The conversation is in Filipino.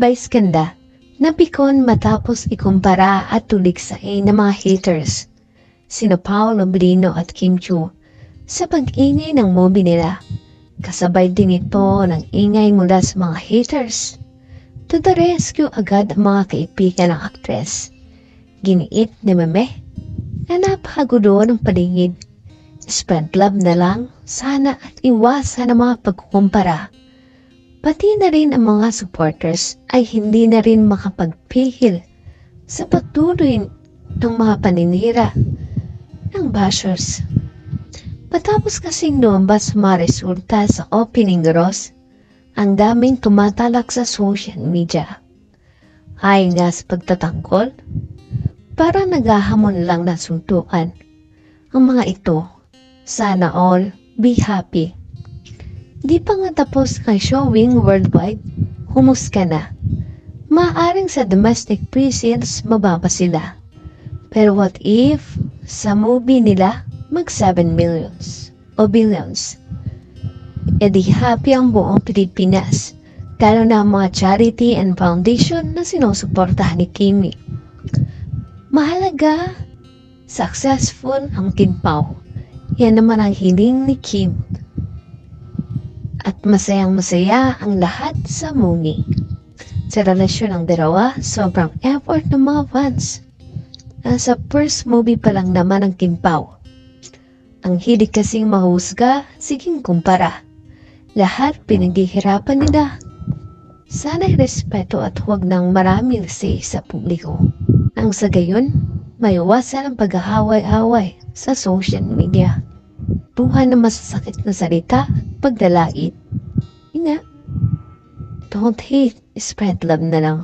Vice ganda, napikon matapos ikumpara at tuligsay ng mga haters, sina Paolo Brino at Kim Chu, sa pag-ingay ng movie nila. Kasabay din ito ng ingay mula sa mga haters. To the rescue agad ang mga kaibigan ng aktres. Giniit ni Meme na napakagulo ng paligid. Spread love na lang, sana at iwasan ang mga pagkukumpara. Pati na rin ang mga supporters ay hindi na rin makapagpihil sa patuloy ng mga paninira ng bashers. Matapos kasing lumabas mga resulta sa opening gross, ang daming tumatalak sa social media. Ay nga sa pagtatanggol, para naghahamon lang na suntukan. Ang mga ito, sana all be happy. Di pa nga tapos ang showing worldwide, humus ka na. Maaring sa domestic pre-sales mababa sila. Pero what if sa movie nila mag 7 millions o billions? E di happy ang buong Pilipinas, lalo na ang mga charity and foundation na sinusuportahan ni Kimi. Mahalaga, successful ang Kimpaw. Yan naman ang hiling ni Kim. At masayang masaya ang lahat sa movie. Sa relasyon ng dalawa, sobrang effort ng mga fans. Nasa first movie pa lang naman ang Kimpaw. Ang hilig kasing mahusga, siging kumpara. Lahat pinaghihirapan nila. Sana'y respeto at huwag nang maraming say sa publiko. Ang sa gayon, maiwasan ang paghahaway-haway sa social media. Buha na masasakit na salita, pagdalait. Ina, don't hate, spread love na lang.